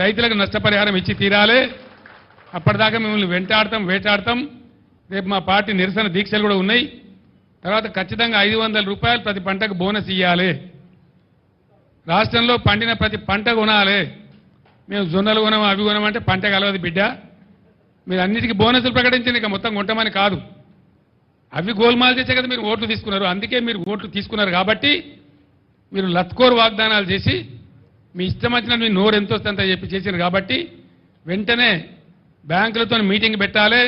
రైతులకు నష్టపరిహారం ఇచ్చి తీరాలి. అప్పటిదాకా మిమ్మల్ని వెంటాడతాం వేటాడతాం. రేపు మా పార్టీ నిరసన దీక్షలు కూడా ఉన్నాయి. తర్వాత ఖచ్చితంగా ఐదు వందల రూపాయలు ప్రతి పంటకు బోనస్ ఇవ్వాలి రాష్ట్రంలో పండిన ప్రతి పంట కొనాలి. మేము జొన్నలు కొనం అవి కొనమంటే పంట కలవదు బిడ్డ. మీరు అన్నిటికీ బోనసులు ప్రకటించండి ఇక మొత్తం కొంటామని కాదు. అవి గోల్మాల్ చేసే కదా మీరు ఓట్లు తీసుకున్నారు. అందుకే మీరు ఓట్లు తీసుకున్నారు కాబట్టి మీరు లత్కోర్ వాగ్దానాలు చేసి మీ ఇష్టం వచ్చిన మీ నోరు ఎంత వస్తుందంత చెప్పి చేశారు కాబట్టి వెంటనే బ్యాంకులతో మీటింగ్ పెట్టాలి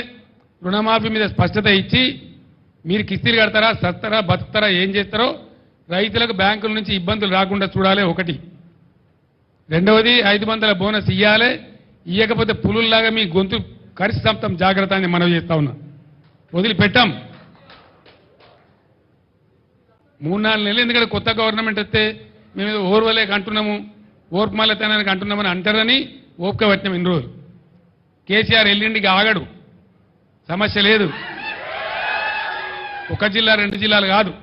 రుణమాఫీ మీద స్పష్టత ఇచ్చి మీరు కిస్తీలు కడతారా సస్తారా బతుకుతారా ఏం చేస్తారో రైతులకు బ్యాంకుల నుంచి ఇబ్బందులు రాకుండా చూడాలి ఒకటి. రెండవది ఐదు వందల బోనస్ ఇవ్వాలి ఇవ్వకపోతే పులుల్లాగా మీ గొంతు కరిసి సంతం జాగ్రత్త అని మనం చేస్తా ఉన్నా. వదిలిపెట్టాం. మూడు నాలుగు నెలలు ఎందుకంటే కొత్త గవర్నమెంట్ వస్తే మేము ఓర్వలేక అంటున్నాము. ఓర్పుమాలతనానికి అంటున్నామని అంటారని ఓపిక వచ్చినాం ఇన్ని రోజులు. కేసీఆర్ ఎల్లుండికి ఆగడు. సమస్య లేదు. ఒక జిల్లా రెండు జిల్లాలు కాదు.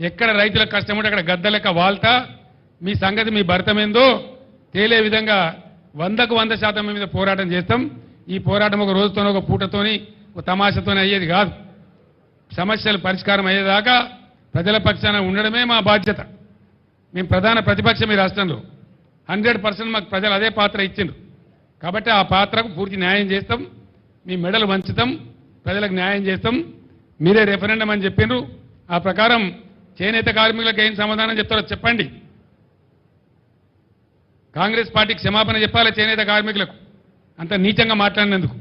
ఎక్కడ రైతులకు కష్టం ఉంటే అక్కడ గద్ద లెక్క వాల్తా. మీ సంగతి మీ భర్తమేందో తేలే విధంగా వందకు వంద శాతం మీద పోరాటం చేస్తాం. ఈ పోరాటం ఒక రోజుతోనో ఒక పూటతోని ఒక తమాషతోని అయ్యేది కాదు. సమస్యలు పరిష్కారం అయ్యేదాకా ప్రజల పక్షాన ఉండడమే మా బాధ్యత. మేము ప్రధాన ప్రతిపక్షం ఈ రాష్ట్రంలో. హండ్రెడ్ పర్సెంట్ మాకు ప్రజలు అదే పాత్ర ఇచ్చిండ్రు. కాబట్టి ఆ పాత్రకు పూర్తి న్యాయం చేస్తాం. మీ మెడలు వంచుతాం. ప్రజలకు న్యాయం చేస్తాం. మీరే రెఫరెండం అని చెప్పిండ్రు ఆ ప్రకారం చేనేత కార్మికులకు ఏం సమాధానం చెప్తారో చెప్పండి. కాంగ్రెస్ పార్టీకి క్షమాపణ చెప్పాలి చేనేత కార్మికులకు. అంత నీచంగా మాట్లాడినందుకు.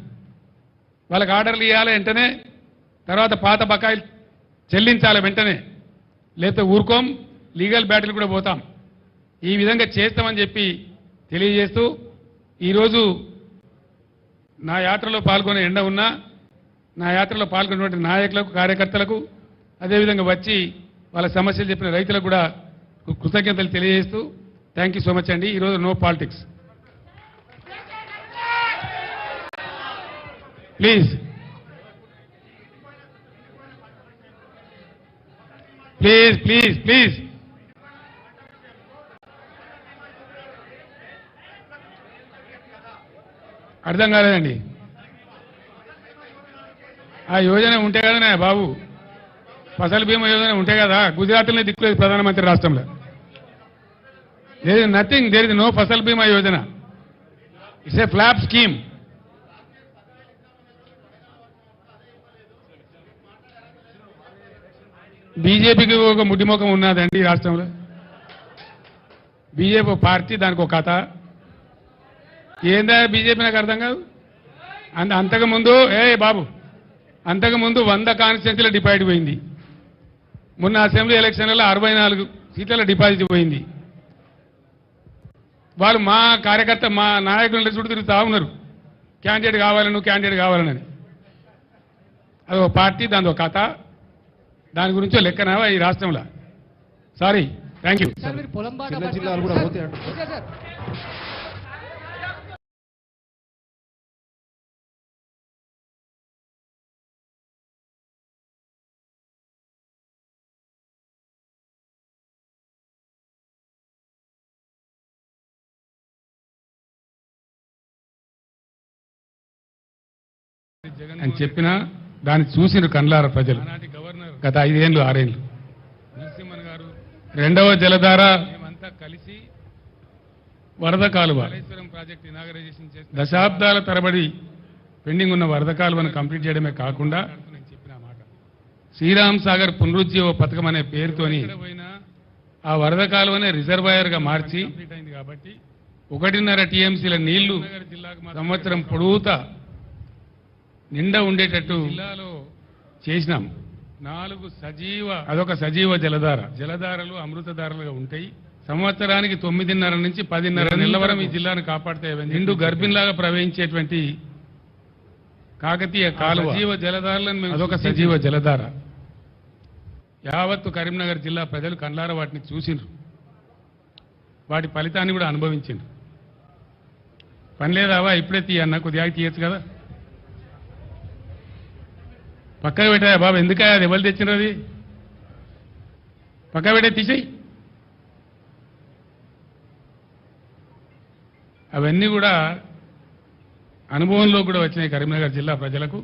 వాళ్ళకి ఆర్డర్లు ఇవ్వాలి వెంటనే. తర్వాత పాత బకాయిలు చెల్లించాలి వెంటనే. లేకపోతే ఊరుకోం. లీగల్ బ్యాటిల్ కూడా పోతాం. ఈ విధంగా చేస్తామని చెప్పి తెలియజేస్తూ ఈరోజు నా యాత్రలో పాల్గొనే ఎండ ఉన్నా నా యాత్రలో పాల్గొన్నటువంటి నాయకులకు కార్యకర్తలకు అదేవిధంగా వచ్చి వాళ్ళ సమస్యలు చెప్పిన రైతులకు కూడా కృతజ్ఞతలు తెలియజేస్తూ థ్యాంక్ యూ సో మచ్ అండి. ఈరోజు no politics please please please please అర్థం కాలేదండి. ఆ యోజన ఉంటే కదా బాబు. ఫసల్ బీమా యోజన ఉంటే కదా. గుజరాత్లోనే దిక్కులేదు ప్రధానమంత్రి రాష్ట్రంలో. There is nothing there is no Fasal Bima Yojana. It's a flop scheme బీజేపీకి ఒక ముడ్డిముఖం ఉన్నదండి ఈ రాష్ట్రంలో. బీజేపీ పార్టీ దానికి ఒక కథ. ఏందా బీజేపీ నాకు అర్థం కాదు? అంత అంతకుముందు ఏ బాబు అంతకుముందు వంద కాన్స్టిట్యూన్సీల డిపాజిట్ పోయింది. మొన్న అసెంబ్లీ ఎలక్షన్లలో అరవై నాలుగు సీట్ల డిపాజిట్ పోయింది. వాళ్ళు మా కార్యకర్త మా నాయకుల చుట్టూ తిరుగుతా ఉన్నారు. క్యాండిడేట్ కావాలని నువ్వు క్యాండిడేట్ కావాలని. అది ఒక పార్టీ దాని ఒక కథ. దాని గురించో లెక్కనావా ఈ రాష్ట్రంలో? సారీ థ్యాంక్ యూ అని చెప్పినా దాన్ని చూసిన కండ్లార ప్రజలు. గత ఐదేళ్ళు ఆరేళ్ళు నరసింహన్ గారు రెండవ జలధార కలిసి వరద కాలువ. దశాబ్దాల తరబడి పెండింగ్ ఉన్న వరద కాలువను కంప్లీట్ చేయడమే కాకుండా శ్రీరామ్ సాగర్ పునరుజ్జీవ పథకం అనే పేరుతోని ఆ వరద కాలువనే రిజర్వాయర్గా మార్చి ఒకటిన్నర టీఎంసీల నీళ్ళు సంవత్సరం పొడుగుతా నిండా ఉండేటట్టు చేసినాం. నాలుగు సజీవ అదొక సజీవ జలధార. జలధారలు అమృతధారలుగా ఉంటాయి. సంవత్సరానికి తొమ్మిదిన్నర నుంచి పదిన్నర నెలల వరకు ఈ జిల్లాను కాపాడితే నిండు గర్భిణిలాగా ప్రవహించేటువంటి కాకతీయ కాలువ. సజీవ జలధారలను అదొక సజీవ జలధార. యావత్తు కరీంనగర్ జిల్లా ప్రజలు కండ్లార వాటిని చూసిండ్రు. వాటి ఫలితాన్ని కూడా అనుభవించిండ్రు. పని లేదావా? ఇప్పుడే తీయన్న కొద్దిగా తీయచ్చు కదా. పక్కకు పెట్టారా బాబు? ఎందుకా అది? ఎవరు తెచ్చినారు అది? పక్క పెట్టే తీసేయి. అవన్నీ కూడా అనుభవంలో కూడా వచ్చినాయి కరీంనగర్ జిల్లా ప్రజలకు.